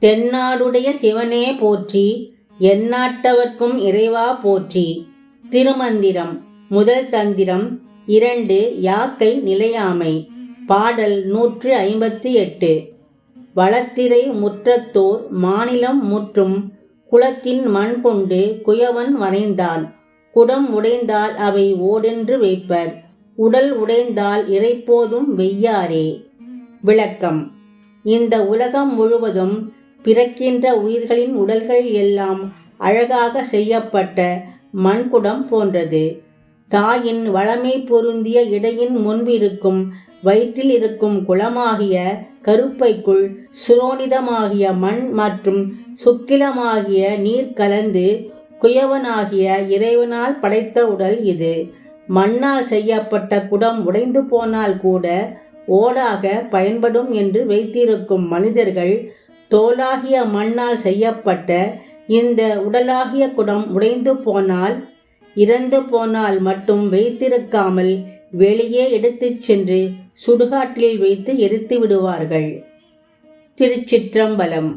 தென்னாடுடைய சிவனே போற்றி எந்நாட்டவர்க்கும் இறைவா போற்றி. திருமந்திரம் முதல் தந்திரம் இரண்டு யாக்கை நிலையாமை. பாடல் நூற்று ஐம்பத்தி எட்டு. வளத்திரை முற்றத்தோர் மாநிலம் முற்றும். குளத்தின் மண் கொண்டு குயவன் வரைந்தான் குடம் உடைந்தால் அவை ஓடென்று வைப்பர். உடல் உடைந்தால் இறைப்போதும் வெய்யாரே. விளக்கம். இந்த உலகம் முழுவதும் பிறக்கின்ற உயிர்களின் உடல்கள் எல்லாம் அழகாக செய்யப்பட்ட மண்குடம் போன்றது. தாயின் வளமை பொருந்திய இடையின் முன்பிருக்கும் வயிற்றில் இருக்கும் குளமாகிய கருப்பைக்குள் சுரோனிதமாகிய மண் மற்றும் சுக்கிலமாகிய நீர் கலந்து குயவனாகிய இறைவனால் படைத்த உடல் இது. மண்ணால் செய்யப்பட்ட குடம் உடைந்து போனால் கூட ஓடாக பயன்படும் என்று வைத்திருக்கும் மனிதர்கள் தோலாகிய மண்ணால் செய்யப்பட்ட இந்த உடலாகிய குடம் உடைந்து போனால் இறந்து போனால் மட்டும் வைத்திருக்காமல் வெளியே எடுத்துச் சென்று சுடுகாட்டில் வைத்து எரித்து விடுவார்கள். திருச்சிற்றம்பலம்